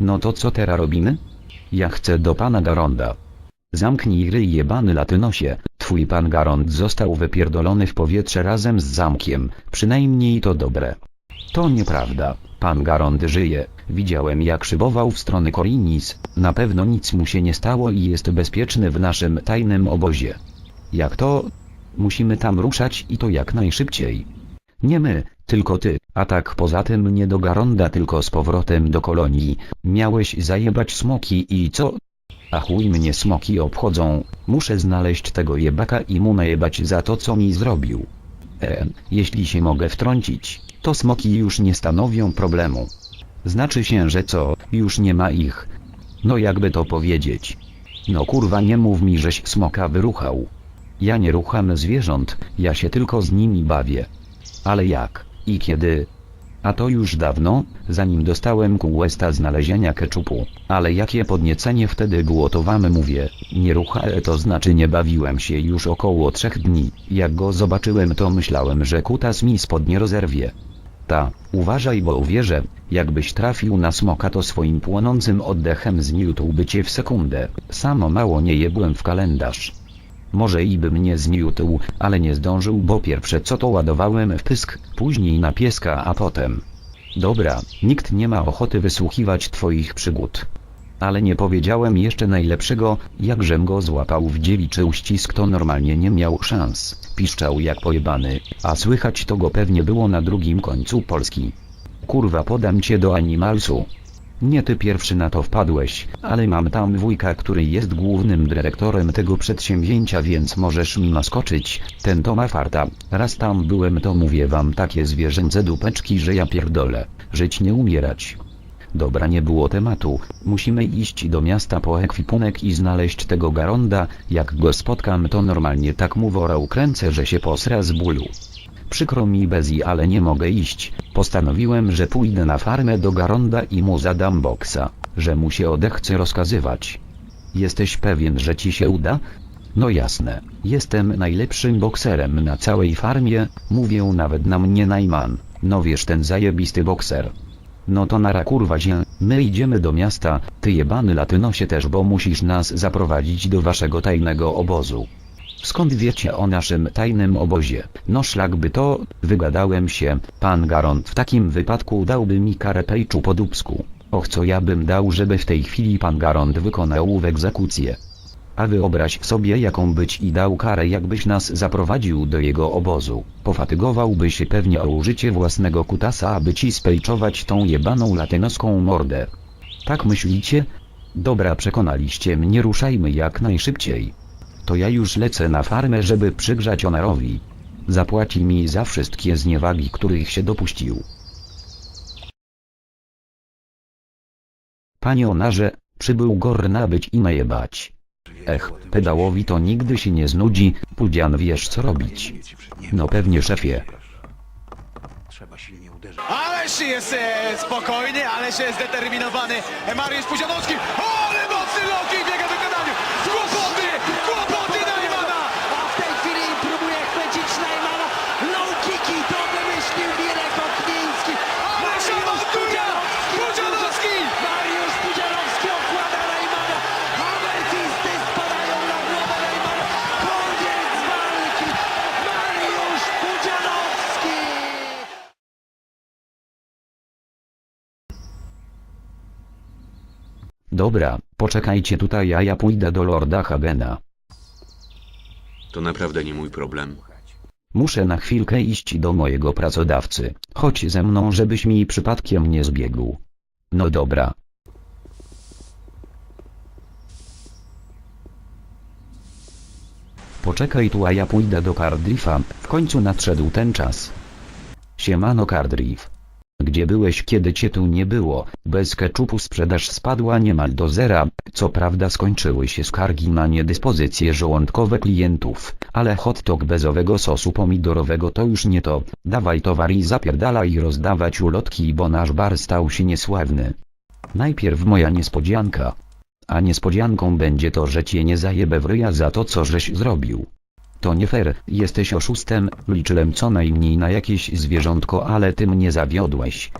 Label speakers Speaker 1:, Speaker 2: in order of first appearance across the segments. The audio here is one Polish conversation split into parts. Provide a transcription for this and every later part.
Speaker 1: No to co teraz robimy? Ja chcę do pana Garonda. Zamknij ryj jebany latynosie, twój pan Garond został wypierdolony w powietrze razem z zamkiem, przynajmniej to dobre. To nieprawda, pan Garond żyje, widziałem jak szybował w stronę Korinis, na pewno nic mu się nie stało i jest bezpieczny w naszym tajnym obozie. Jak to? Musimy tam ruszać i to jak najszybciej. Nie my, tylko ty, a tak poza tym nie do Garonda tylko z powrotem do kolonii, miałeś zajebać smoki i co? A chuj mnie smoki obchodzą, muszę znaleźć tego jebaka i mu najebać za to co mi zrobił. E, jeśli się mogę wtrącić, to smoki już nie stanowią problemu. Znaczy się, że co, już nie ma ich. No jakby to powiedzieć. No kurwa nie mów mi żeś smoka wyruchał. Ja nie rucham zwierząt, ja się tylko z nimi bawię. Ale jak, i kiedy? A to już dawno, zanim dostałem questa znalezienia keczupu, ale jakie podniecenie wtedy było to wam mówię, nie ruchałem to znaczy nie bawiłem się już około trzech dni, jak go zobaczyłem to myślałem, że kutas mi spodnie rozerwie. Ta, uważaj bo uwierzę, jakbyś trafił na smoka to swoim płonącym oddechem zmiótłby cię w sekundę, samo mało nie jebłem w kalendarz. Może i by mnie zmiótł, ale nie zdążył, bo pierwsze co to ładowałem w pysk, później na pieska, a potem. Dobra, nikt nie ma ochoty wysłuchiwać twoich przygód. Ale nie powiedziałem jeszcze najlepszego, jakżem go złapał w dziewiczy uścisk to normalnie nie miał szans, piszczał jak pojebany, a słychać to go pewnie było na drugim końcu Polski. Kurwa podam cię do Animalsu. Nie ty pierwszy na to wpadłeś, ale mam tam wujka, który jest głównym dyrektorem tego przedsięwzięcia, więc możesz mi naskoczyć. Ten to ma farta. Raz tam byłem, to mówię wam takie zwierzęce dupeczki, że ja pierdolę. Żyć nie umierać. Dobra, nie było tematu. Musimy iść do miasta po ekwipunek i znaleźć tego Garonda. Jak go spotkam, to normalnie tak mu wora ukręcę, że się posra z bólu. Przykro mi Bezi, ale nie mogę iść. Postanowiłem, że pójdę na farmę do Garonda i mu zadam boksa, że mu się odechce rozkazywać. Jesteś pewien, że ci się uda? No jasne, jestem najlepszym bokserem na całej farmie, mówię nawet na mnie Najman, no wiesz ten zajebisty bokser. No to nara kurwa się, my idziemy do miasta, ty jebany latynosie też bo musisz nas zaprowadzić do waszego tajnego obozu. Skąd wiecie o naszym tajnym obozie? No szlak by to, wygadałem się, pan Garont w takim wypadku dałby mi karę pejczu po dubsku. Och co ja bym dał, żeby w tej chwili pan Garont wykonał egzekucję. A wyobraź sobie jaką być i dał karę jakbyś nas zaprowadził do jego obozu. Pofatygowałby się pewnie o użycie własnego kutasa aby ci spejczować tą jebaną latynoską mordę. Tak myślicie? Dobra przekonaliście mnie ruszajmy jak najszybciej to ja już lecę na farmę, żeby przygrzać Onarowi. Zapłaci mi za wszystkie zniewagi, których się dopuścił. Panie Onarze, przybył gor nabyć i najebać. Ech, pedałowi to nigdy się nie znudzi, Pudzian wiesz co robić. No pewnie szefie.
Speaker 2: Ależ jest e, spokojny, ależ jest zdeterminowany Mariusz Puzianowski. Ale mocny
Speaker 1: Dobra, poczekajcie tutaj a ja pójdę do Lorda Hagena.
Speaker 3: To naprawdę nie mój problem.
Speaker 1: Muszę na chwilkę iść do mojego pracodawcy. Chodź ze mną, żebyś mi przypadkiem nie zbiegł. No dobra. Poczekaj tu, a ja pójdę do Cardiffa. W końcu nadszedł ten czas. Siemano Cardiff. Gdzie byłeś kiedy cię tu nie było? Bez keczupu sprzedaż spadła niemal do zera, co prawda skończyły się skargi na niedyspozycje żołądkowe klientów, ale hot dog bezowego sosu pomidorowego to już nie to, dawaj towar i zapierdalaj rozdawać ulotki bo nasz bar stał się niesławny. Najpierw moja niespodzianka. A niespodzianką będzie to, że cię nie zajebę w ryja za to co żeś zrobił. To nie fair, jesteś oszustem, liczyłem co najmniej na jakieś zwierzątko, ale ty mnie zawiodłeś.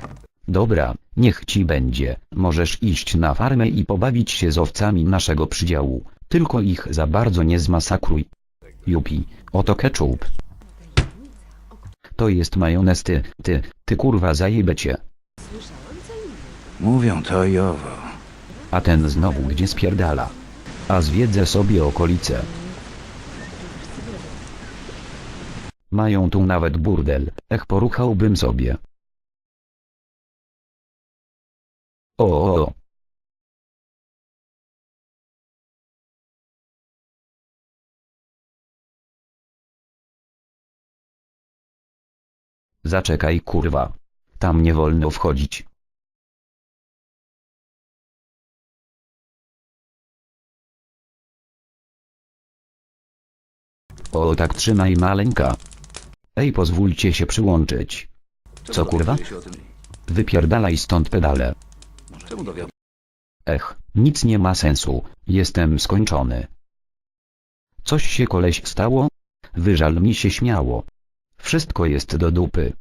Speaker 1: Dobra, niech ci będzie. Możesz iść na farmę i pobawić się z owcami naszego przydziału. Tylko ich za bardzo nie zmasakruj. Jupi, oto ketchup. To jest majonez ty, ty, ty kurwa zajebecie.
Speaker 4: Mówią to i owo.
Speaker 1: A ten znowu gdzie spierdala. A zwiedzę sobie okolice. Mają tu nawet burdel, ech poruchałbym sobie. O, o, o. Zaczekaj kurwa. Tam nie wolno wchodzić. O tak trzymaj maleńka. Ej pozwólcie się przyłączyć. Co kurwa? Wypierdalaj stąd pedale. Ech, nic nie ma sensu, jestem skończony. Coś się koleś stało? Wyżal mi się śmiało. Wszystko jest do dupy.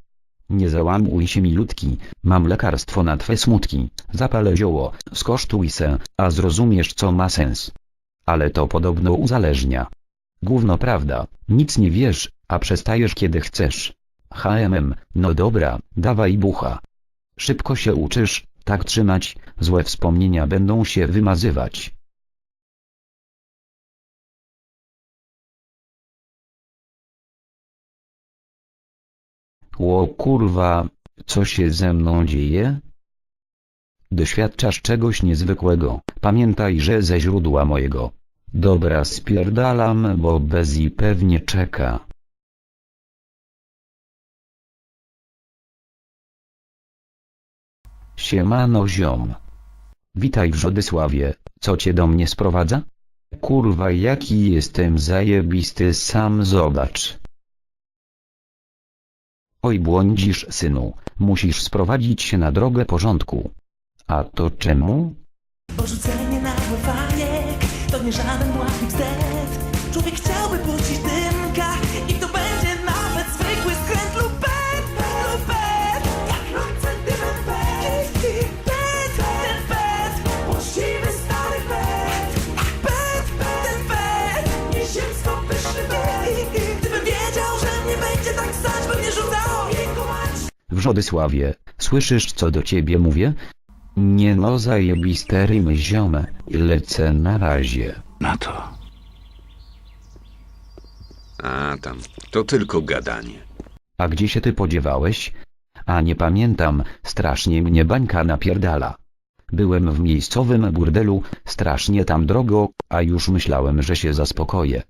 Speaker 1: Nie załamuj się milutki, mam lekarstwo na twe smutki, zapal zioło, skosztuj se, a zrozumiesz co ma sens. Ale to podobno uzależnia. Gówno prawda, nic nie wiesz, a przestajesz kiedy chcesz. HMM, no dobra, dawaj bucha. Szybko się uczysz, tak trzymać, złe wspomnienia będą się wymazywać. Ło kurwa, co się ze mną dzieje? Doświadczasz czegoś niezwykłego, pamiętaj, że ze źródła mojego. Dobra spierdalam, bo Bezi pewnie czeka. Siemano ziom. Witaj w Żodysławie, co cię do mnie sprowadza? Kurwa jaki jestem zajebisty sam zobacz. Oj błądzisz synu, musisz sprowadzić się na drogę porządku. A to czemu?
Speaker 5: Porzucenie na bajek to nie żaden błahny wstęp Człowiek chciałby puścić mać
Speaker 1: W Żodysławie, słyszysz co do ciebie mówię? Nie no zajebiste rymy ziome, lecę na razie.
Speaker 4: Na to.
Speaker 3: A tam, to tylko gadanie.
Speaker 1: A gdzie się ty podziewałeś? A nie pamiętam, strasznie mnie bańka napierdala. Byłem w miejscowym burdelu, strasznie tam drogo, a już myślałem, że się zaspokoję.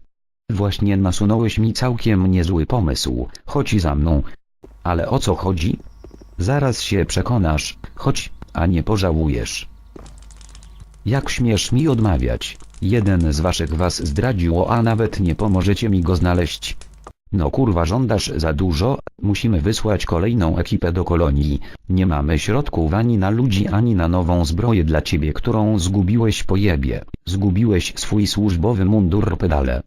Speaker 1: Właśnie nasunąłeś mi całkiem niezły pomysł, chodź za mną. Ale o co chodzi? Zaraz się przekonasz, chodź, a nie pożałujesz. Jak śmiesz mi odmawiać? Jeden z waszych was zdradził, a nawet nie pomożecie mi go znaleźć. No kurwa żądasz za dużo, musimy wysłać kolejną ekipę do kolonii. Nie mamy środków ani na ludzi ani na nową zbroję dla ciebie, którą zgubiłeś po jebie. Zgubiłeś swój służbowy mundur pedale.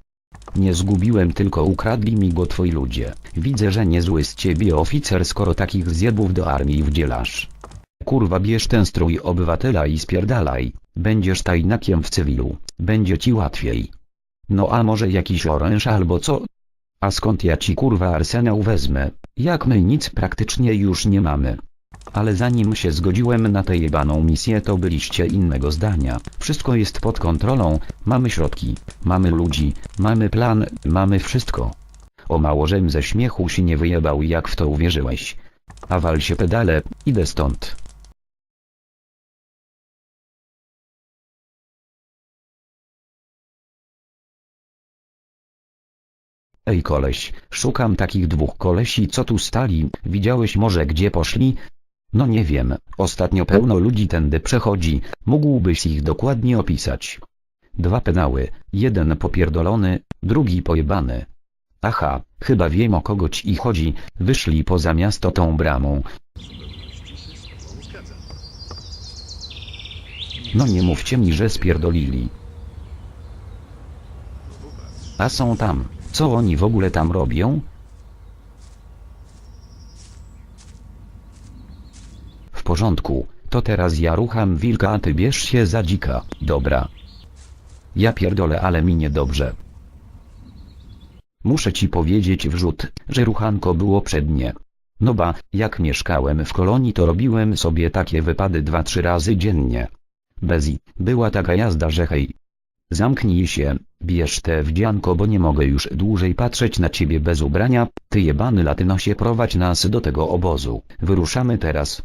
Speaker 1: Nie zgubiłem tylko ukradli mi go twoi ludzie. Widzę, że niezły z ciebie oficer skoro takich zjebów do armii wdzielasz. Kurwa bierz ten strój obywatela i spierdalaj. Będziesz tajnakiem w cywilu. Będzie ci łatwiej. No a może jakiś oręż albo co? A skąd ja ci kurwa arsenał wezmę, jak my nic praktycznie już nie mamy. Ale zanim się zgodziłem na tę jebaną misję to byliście innego zdania. Wszystko jest pod kontrolą, mamy środki, mamy ludzi, mamy plan, mamy wszystko. O mało żem ze śmiechu się nie wyjebał jak w to uwierzyłeś. A wal się pedale, idę stąd. Ej koleś, szukam takich dwóch kolesi co tu stali, widziałeś może gdzie poszli? No nie wiem, ostatnio pełno ludzi tędy przechodzi, mógłbyś ich dokładnie opisać. Dwa pedały, jeden popierdolony, drugi pojebany. Aha, chyba wiem o kogo ci chodzi, wyszli poza miasto tą bramą. No nie mówcie mi, że spierdolili. A są tam, co oni w ogóle tam robią? Porządku, to teraz ja rucham wilka a ty bierz się za dzika, dobra. Ja pierdolę ale mi niedobrze. Muszę ci powiedzieć wrzut, że ruchanko było przednie. No ba, jak mieszkałem w kolonii to robiłem sobie takie wypady 2-3 razy dziennie. Bezi, była taka jazda że hej. Zamknij się, bierz te wdzianko bo nie mogę już dłużej patrzeć na ciebie bez ubrania, ty jebany latynosie prowadź nas do tego obozu, wyruszamy teraz.